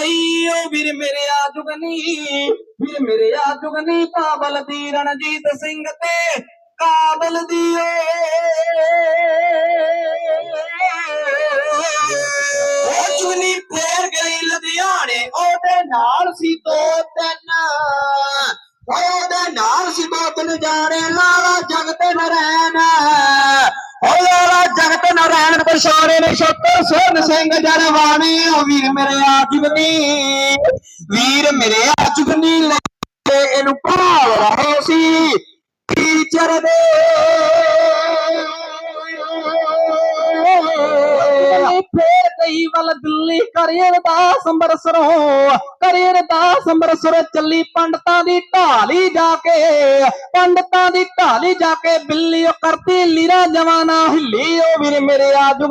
ਨਾਲ ਓ ਵੀਰ ਮੇਰੇ ਆ ਜੁਗਨੀ ਵੀਰ ਮੇਰੇ ਆ ਜੁਗਨੀ ਕਾਬਲ ਦੀ ਰਣਜੀਤ ਸਿੰਘ ਤੇ ਕਾਬਲ ਦੀ ਓ ਜੁਗਨੀ ਫੇਰ ਗਈ ਲੁਧਿਆਣੇ, ਉਹਦੇ ਨਾਲ ਸੀ ਦੋ ਤਿੰਨ। ਉਹਦੇ ਨਾਲ ਸੀ ਦੋ ਤਿੰਨ ਜਾਣੇ, ਲਾਲਾ ਜਗ ਤੇ ਓ ਨਰੈਣ ਪਰਸ਼ਾਰੇ ਨੇ ਛੋਟੇ ਸੋਨ ਸਿੰਘ ਜਰਵਾਣੀ ਓ ਵੀਰ ਮੇਰੇ ਆ ਜੁਗਨੀ ਵੀਰ ਮੇਰੇ ਆ ਲੈ ਇਹਨੂੰ ਭਾਲ ਰਹੇ ਸੀ। ਟੀਚਰ ਦੇ ਫੇਰ ਗਈ ਵੱਲ ਦਿੱਲੀ ਕਰੀਅਰ ਦਾ ਸੰਬਰਸਰੋਂ ਕਰੀਅਰ ਦਾ ਅੰਮ੍ਰਿਤਸਰ ਚੱਲੀ ਪੰਡਤਾਂ ਦੀ ਢਾਲੀ ਜਾ ਕੇ। ਪੰਡਤਾਂ ਦੀ ਢਾਲੀ ਜਾ ਕੇ ਬਿੱਲੀ ਉਹ ਕਰਤੀ ਲੀਰਾ ਜਵਾਨਾ, ਹਿੱਲੀ ਉਹ ਵੀਰ ਮੇਰੇ ਆਜੂ